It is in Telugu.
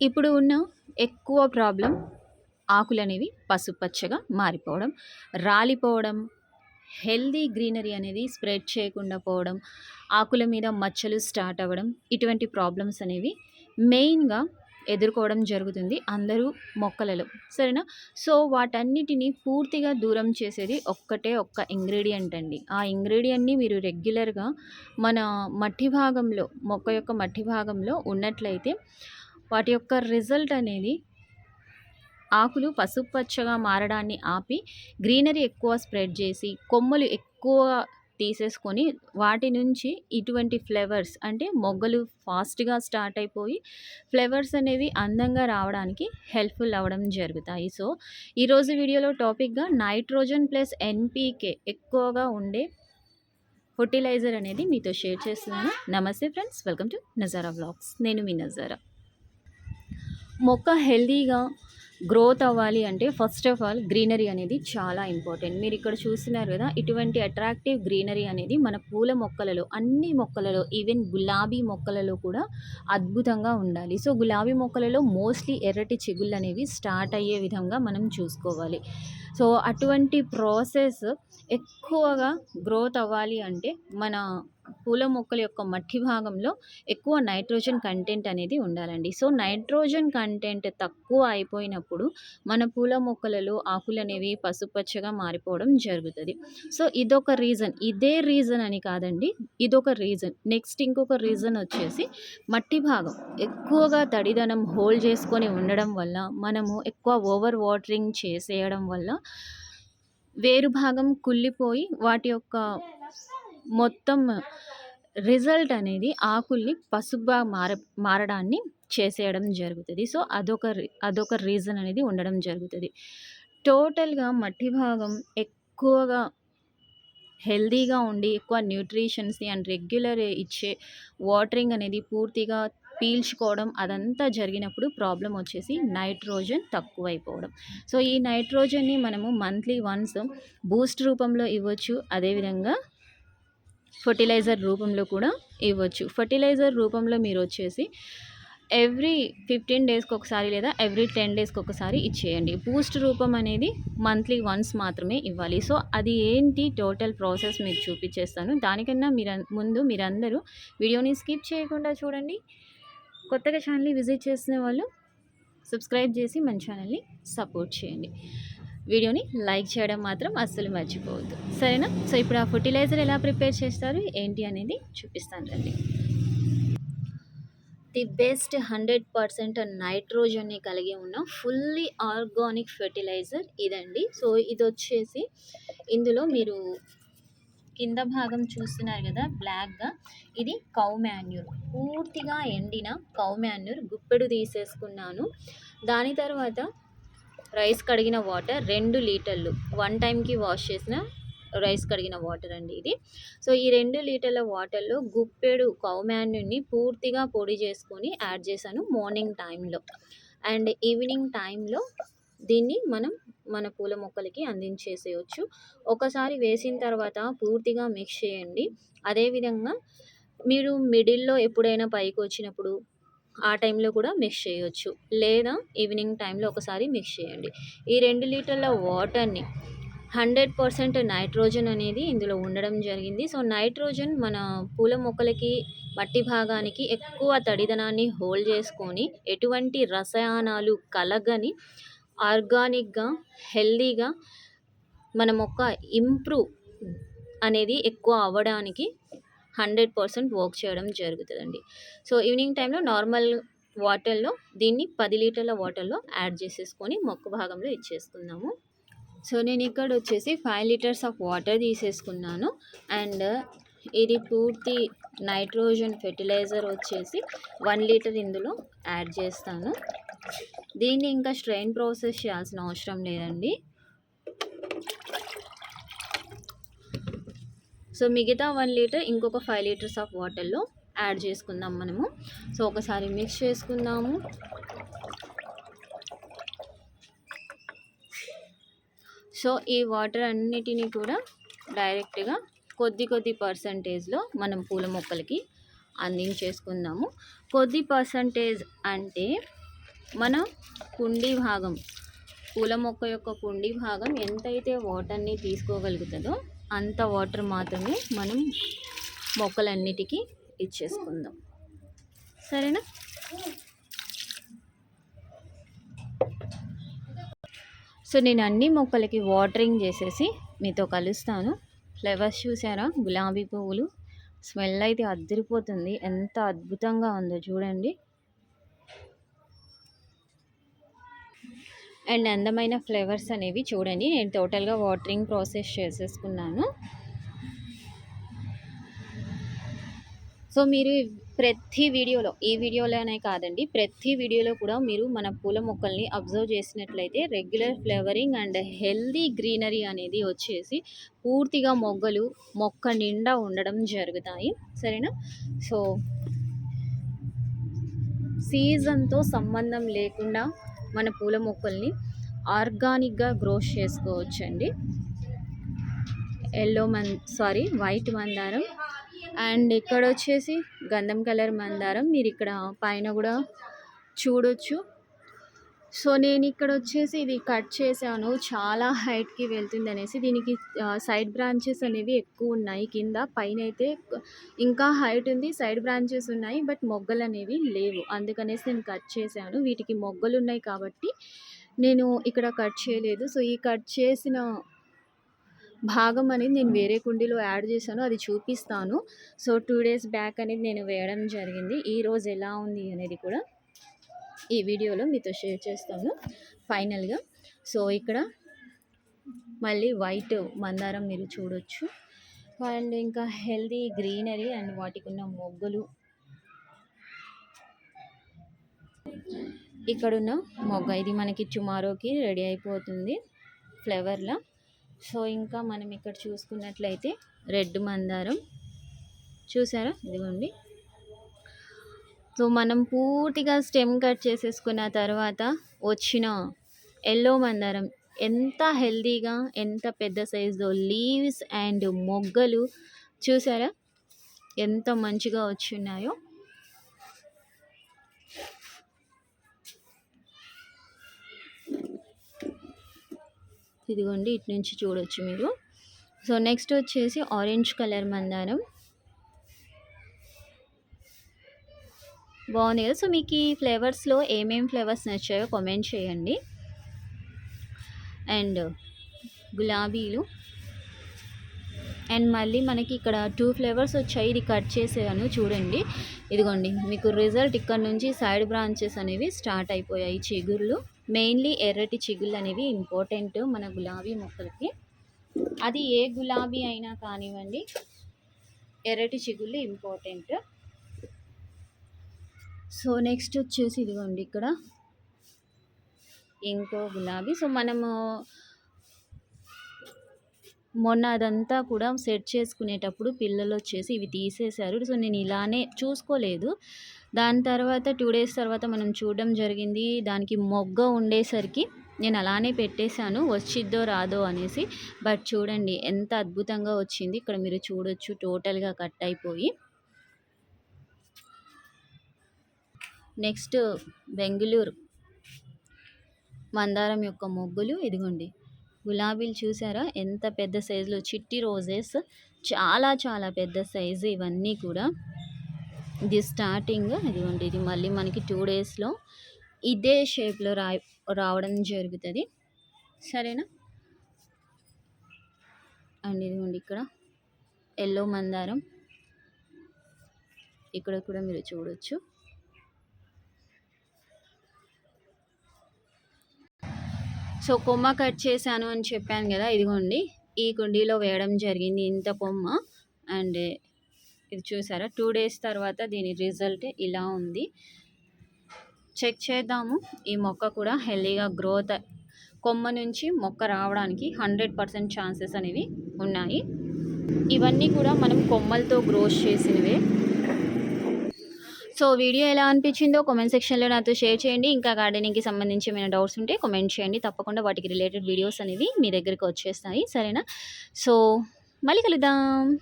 ఇప్పుడు ఉన్న ఎక్కువ ప్రాబ్లం ఆకులు అనేవి పసుపచ్చగా మారిపోవడం రాలిపోవడం హెల్దీ గ్రీనరీ అనేది స్ప్రెడ్ చేయకుండా పోవడం ఆకుల మీద మచ్చలు స్టార్ట్ అవ్వడం ఇటువంటి ప్రాబ్లమ్స్ అనేవి మెయిన్గా ఎదుర్కోవడం జరుగుతుంది అందరూ మొక్కలలో. సరేనా? సో వాటన్నిటిని పూర్తిగా దూరం చేసేది ఒక్కటే ఒక్క ఇంగ్రీడియంట్ అండి. ఆ ఇంగ్రీడియంట్ని మీరు రెగ్యులర్గా మన మట్టి భాగంలో మొక్క యొక్క మట్టి భాగంలో ఉన్నట్లయితే వాటి యొక్క రిజల్ట్ అనేది ఆకులు పసుపు పచ్చగా మారడాన్ని ఆపి గ్రీనరీ ఎక్కువ స్ప్రెడ్ చేసి కొమ్మలు ఎక్కువ తీసేసుకొని వాటి నుంచి ఇటువంటి ఫ్లేవర్స్ అంటే మొగ్గలు ఫాస్ట్గా స్టార్ట్ అయిపోయి ఫ్లేవర్స్ అనేవి అందంగా రావడానికి హెల్ప్ఫుల్ అవ్వడం జరుగుతాయి. సో ఈరోజు వీడియోలో టాపిక్గా నైట్రోజన్ ప్లస్ ఎన్పీకే ఎక్కువగా ఉండే ఫర్టిలైజర్ అనేది మీతో షేర్ చేస్తున్నాను. నమస్తే friends welcome to Nazara vlogs. నేను మీ నజారా. మొక్క హెల్దీగా గ్రోత్ అవ్వాలి అంటే ఫస్ట్ ఆఫ్ ఆల్ గ్రీనరీ అనేది చాలా ఇంపార్టెంట్. మీరు ఇక్కడ చూస్తున్నారు కదా ఇటువంటి అట్రాక్టివ్ గ్రీనరీ అనేది మన పూల మొక్కలలో అన్ని మొక్కలలో ఈవెన్ గులాబీ మొక్కలలో కూడా అద్భుతంగా ఉండాలి. సో గులాబీ మొక్కలలో మోస్ట్లీ ఎర్రటి చిగుళ్ళు అనేవి స్టార్ట్ అయ్యే విధంగా మనం చూసుకోవాలి. సో అటువంటి ప్రాసెస్ ఎక్కువగా గ్రోత్ అవ్వాలి అంటే మన పూల మొక్కల యొక్క మట్టి భాగంలో ఎక్కువ నైట్రోజన్ కంటెంట్ అనేది ఉండాలండి. సో నైట్రోజన్ కంటెంట్ తక్కువ అయిపోయినప్పుడు మన పూల మొక్కలలో ఆకులు అనేవి పసుపచ్చగా మారిపోవడం జరుగుతుంది. సో ఇదొక రీజన్. ఇదే రీజన్ అని కాదండి. ఇదొక రీజన్. నెక్స్ట్ ఇంకొక రీజన్ వచ్చేసి మట్టి భాగం. ఎక్కువగా తడిదనం హోల్డ్ చేసుకొని ఉండడం వల్ల మనము ఎక్కువ ఓవర్ వాటరింగ్ చేసేయడం వల్ల వేరు భాగం కుళ్ళిపోయి వాటి యొక్క మొత్తం రిజల్ట్ అనేది ఆకుల్ని పసుపుగా మార మారడాన్ని చేసేయడం జరుగుతుంది. సో అదొక అదొక రీజన్ అనేది ఉండడం జరుగుతుంది. టోటల్గా మట్టి భాగం ఎక్కువగా హెల్దీగా ఉండి ఎక్కువ న్యూట్రిషన్స్ని అండ్ రెగ్యులర్ ఇచ్చే వాటరింగ్ అనేది పూర్తిగా పీల్చుకోవడం అదంతా జరిగినప్పుడు ప్రాబ్లం వచ్చేసి నైట్రోజన్ తక్కువైపోవడం. సో ఈ నైట్రోజన్ని మనము మంత్లీ వన్స్ బూస్ట్ రూపంలో ఇవ్వచ్చు. అదేవిధంగా ఫర్టిలైజర్ రూపంలో కూడా ఇవ్వచ్చు. ఫర్టిలైజర్ రూపంలో మీరు వచ్చేసి ఎవ్రీ ఫిఫ్టీన్ డేస్కి ఒకసారి లేదా ఎవ్రీ టెన్ డేస్కి ఒకసారి ఇచ్చేయండి. బూస్ట్ రూపం అనేది మంత్లీ వన్స్ మాత్రమే ఇవ్వాలి. సో అది ఏంటి టోటల్ ప్రాసెస్ మీకు చూపించేస్తాను. దానికన్నా మీరు ముందు మీరందరూ వీడియోని స్కిప్ చేయకుండా చూడండి. కొత్తగా ఛానల్ని విజిట్ చేసిన వాళ్ళు సబ్స్క్రైబ్ చేసి మన ఛానల్ని సపోర్ట్ చేయండి. వీడియోని లైక్ చేయడం మాత్రం అస్సలు మర్చిపోవద్దు. సరేనా? సో ఇప్పుడు ఆ ఫర్టిలైజర్ ఎలా ప్రిపేర్ చేస్తారు? ఏంటి అనేది చూపిస్తాను రండి. ది బెస్ట్ హండ్రెడ్ పర్సెంట్ నైట్రోజన్ని కలిగి ఉన్న ఫుల్లీ ఆర్గానిక్ ఫెర్టిలైజర్ ఇదండి. సో ఇది వచ్చేసి ఇందులో మీరు కింద భాగం చూస్తున్నారు కదా బ్లాక్గా. ఇది కౌ మాన్యూర్. పూర్తిగా ఎండిన కౌ మాన్యూర్ గుప్పెడు తీసేసుకున్నాను. దాని తర్వాత రైస్ కడిగిన వాటర్ రెండు లీటర్లు. వన్ టైంకి వాష్ చేసిన రైస్ కడిగిన వాటర్ అండి ఇది. సో ఈ రెండు లీటర్ల వాటర్లో గుప్పెడు కౌమాన్యుని పూర్తిగా పొడి చేసుకొని యాడ్ చేశాను మార్నింగ్ టైంలో అండ్ ఈవినింగ్ టైంలో దీన్ని మనం మన పూల మొక్కలకి అందించేసేయచ్చు. ఒకసారి వేసిన తర్వాత పూర్తిగా మిక్స్ చేయండి. అదేవిధంగా మీరు మిడిల్లో ఎప్పుడైనా పైకి వచ్చినప్పుడు ఆ టైంలో కూడా మిక్స్ చేయొచ్చు. లేదా ఈవినింగ్ టైంలో ఒకసారి మిక్స్ చేయండి. ఈ రెండు లీటర్ల వాటర్ని హండ్రెడ్ పర్సెంట్ నైట్రోజన్ అనేది ఇందులో ఉండడం జరిగింది. సో నైట్రోజన్ మన పూల మొక్కలకి మట్టి భాగానికి ఎక్కువ తడిదనాన్ని హోల్డ్ చేసుకొని ఎటువంటి రసాయనాలు కలగని ఆర్గానిక్గా హెల్దీగా మన మొక్క ఇంప్రూవ్ అనేది ఎక్కువ అవ్వడానికి హండ్రెడ్ పర్సెంట్ వర్క్ చేయడం జరుగుతుందండి. సో ఈవినింగ్ టైంలో నార్మల్ వాటర్లో దీన్ని పది లీటర్ల వాటర్లో యాడ్ చేసేసుకొని మొక్క భాగంలో ఇచ్చేసుకుందాము. సో నేను ఇక్కడ వచ్చేసి ఫైవ్ లీటర్స్ ఆఫ్ వాటర్ తీసేసుకున్నాను. అండ్ ఇది పూర్తి నైట్రోజన్ ఫెర్టిలైజర్ వచ్చేసి వన్ లీటర్ ఇందులో యాడ్ చేస్తాను. దీన్ని ఇంకా స్ట్రెయిన్ ప్రాసెస్ చేయాల్సిన అవసరం లేదండి. సో మిగతా వన్ లీటర్ ఇంకొక ఫైవ్ లీటర్స్ ఆఫ్ వాటర్లో యాడ్ చేసుకుందాం మనము. సో ఒకసారి మిక్స్ చేసుకుందాము. సో ఈ వాటర్ అన్నిటినీ కూడా డైరెక్ట్గా కొద్ది కొద్ది పర్సంటేజ్లో మనం పూల మొక్కలకి అందించేసుకుందాము. కొద్ది పర్సంటేజ్ అంటే మన కుండీ భాగం పూల మొక్క యొక్క కుండీ భాగం ఎంతైతే వాటర్ని తీసుకోగలుగుతుందో అంత వాటర్ మాత్రమే మనం మొక్కలన్నిటికీ ఇచ్చేసుకుందాం. సరేనా? సో నేను అన్ని మొక్కలకి వాటరింగ్ చేసేసి మీతో కలుస్తాను. ఫ్లవర్స్ చూసారా? గులాబీ పువ్వులు. స్మెల్ అయితే అద్దరిపోతుంది ఎంత అద్భుతంగా ఉందో చూడండి. అండ్ అందమైన ఫ్లేవర్స్ అనేవి చూడండి. నేను టోటల్గా వాటరింగ్ ప్రాసెస్ చేసేసుకున్నాను. సో మీరు ప్రతి వీడియోలో ఈ వీడియోలోనే కాదండి ప్రతి వీడియోలో కూడా మీరు మన పూల మొక్కల్ని అబ్జర్వ్ చేసినట్లయితే regular flavouring and healthy greenery అనేది వచ్చేసి పూర్తిగా మొగ్గలు మొక్క నిండా ఉండడం జరుగుతాయి. సరేనా? సో సీజన్తో సంబంధం లేకుండా మన పూల మొక్కల్ని ఆర్గానిక్గా గ్రోస్ చేసుకోవచ్చండి. ఎల్లో మన్ సారీ వైట్ మందారం. అండ్ ఇక్కడ వచ్చేసి గంధం కలర్ మందారం. మీరు ఇక్కడ పైన కూడా చూడొచ్చు. సో నేను ఇక్కడ వచ్చేసి ఇది కట్ చేశాను. చాలా హైట్కి వెళ్తుంది అనేసి. దీనికి సైడ్ బ్రాంచెస్ అనేవి ఎక్కువ ఉన్నాయి. కింద పైన అయితే ఇంకా హైట్ ఉంది సైడ్ బ్రాంచెస్ ఉన్నాయి బట్ మొగ్గలు అనేవి లేవు. అందుకనేసి నేను కట్ చేశాను. వీటికి మొగ్గలు ఉన్నాయి కాబట్టి నేను ఇక్కడ కట్ చేయలేదు. సో ఈ కట్ చేసిన భాగం అనేది నేను వేరే కుండీలో యాడ్ చేశాను. అది చూపిస్తాను. సో టూ డేస్ బ్యాక్ అనేది నేను వేయడం జరిగింది. ఈరోజు ఎలా ఉంది అనేది కూడా ఈ వీడియోలో మీతో షేర్ చేస్తాను ఫైనల్గా. సో ఇక్కడ మళ్ళీ వైట్ మందారం మీరు చూడొచ్చు. అండ్ ఇంకా హెల్దీ గ్రీనరీ అండ్ వాటికి ఉన్న మొగ్గలు. ఇక్కడున్న మొగ్గ ఇది మనకి టుమారోకి రెడీ అయిపోతుంది ఫ్లేవర్లో. సో ఇంకా మనం ఇక్కడ చూసుకున్నట్లయితే రెడ్ మందారం. చూసారా? ఇదిగోండి. సో మనం పూర్తిగా స్టెమ్ కట్ చేసేసుకున్న తర్వాత వచ్చిన ఎల్లో మందారం ఎంత హెల్దీగా ఎంత పెద్ద సైజులో లీవ్స్ అండ్ మొగ్గలు చూసారా? ఎంత మంచిగా వచ్చున్నాయో. ఇదిగోండి ఇటు నుంచి చూడొచ్చు మీరు. సో నెక్స్ట్ వచ్చేసి ఆరెంజ్ కలర్ మందారం. బాగుంది కదా. సో మీకు ఈ ఫ్లేవర్స్లో ఏమేమి ఫ్లేవర్స్ నచ్చాయో కామెంట్ చేయండి. అండ్ గులాబీలు. అండ్ మళ్ళీ మనకి ఇక్కడ టూ ఫ్లేవర్స్ వచ్చాయి. ఇది కట్ చేసాను చూడండి. ఇదిగోండి మీకు రిజల్ట్ ఇక్కడ నుంచి సైడ్ బ్రాంచెస్ అనేవి స్టార్ట్ అయిపోయాయి. చిగుర్లు మెయిన్లీ ఎర్రటి చిగుళ్ళు అనేవి ఇంపార్టెంట్ మన గులాబీ మొక్కలకి. అది ఏ గులాబీ అయినా కానివ్వండి ఎర్రటి చిగుళ్ళు ఇంపార్టెంట్. సో నెక్స్ట్ వచ్చేసి ఇదిగోండి ఇక్కడ. ఇంకో గులాబీ. సో మనము మొన్న అదంతా కూడా సెట్ చేసుకునేటప్పుడు పిల్లలు వచ్చేసి ఇవి తీసేశారు. సో నేను ఇలానే చూసుకోలేదు. దాని తర్వాత టూ డేస్ తర్వాత మనం చూడడం జరిగింది. దానికి మొగ్గ ఉండేసరికి నేను అలానే పెట్టేశాను. వచ్చిద్దో రాదో అనేసి. బట్ చూడండి ఎంత అద్భుతంగా వచ్చింది. ఇక్కడ మీరు చూడొచ్చు టోటల్గా కట్ అయిపోయి. నెక్స్ట్ బెంగళూరు. మందారం యొక్క మొగ్గులు ఇదిగోండి. గులాబీలు చూసారా? ఎంత పెద్ద సైజులో చిట్టి రోజెస్. చాలా చాలా పెద్ద సైజు ఇవన్నీ కూడా. ఇది స్టార్టింగ్ ఇదిగోండి. ఇది మళ్ళీ మనకి టూ డేస్లో ఇదే షేప్లో రా రావడం జరుగుతుంది. సరేనా? అండ్ ఇదిగోండి ఇక్కడ ఎల్లో మందారం. ఇక్కడ కూడా మీరు చూడొచ్చు. సో కొమ్మ కట్ చేశాను అని చెప్పాను కదా ఇదిగోండి. ఈ కుండీలో వేయడం జరిగింది ఇంత కొమ్మ. అండ్ ఇది చూసారా టూ డేస్ తర్వాత దీని రిజల్ట్ ఇలా ఉంది. చెక్ చేద్దాము. ఈ మొక్క కూడా హెల్దీగా గ్రోత్ కొమ్మ నుంచి మొక్క రావడానికి హండ్రెడ్ పర్సెంట్ ఛాన్సెస్ అనేవి ఉన్నాయి. ఇవన్నీ కూడా మనం కొమ్మలతో గ్రోత్ చేసినవే. సో వీడియో ఎలా అనిపించిందో కామెంట్ సెక్షన్లో నాతో షేర్ చేయండి. ఇంకా గార్డెనింగ్కి సంబంధించి ఏమైనా డౌట్స్ ఉంటే కామెంట్ చేయండి. తప్పకుండా వాటికి రిలేటెడ్ వీడియోస్ అనేవి మీ దగ్గరికి వచ్చేస్తాయి. సరేనా? సో మళ్ళీ కలుద్దాం.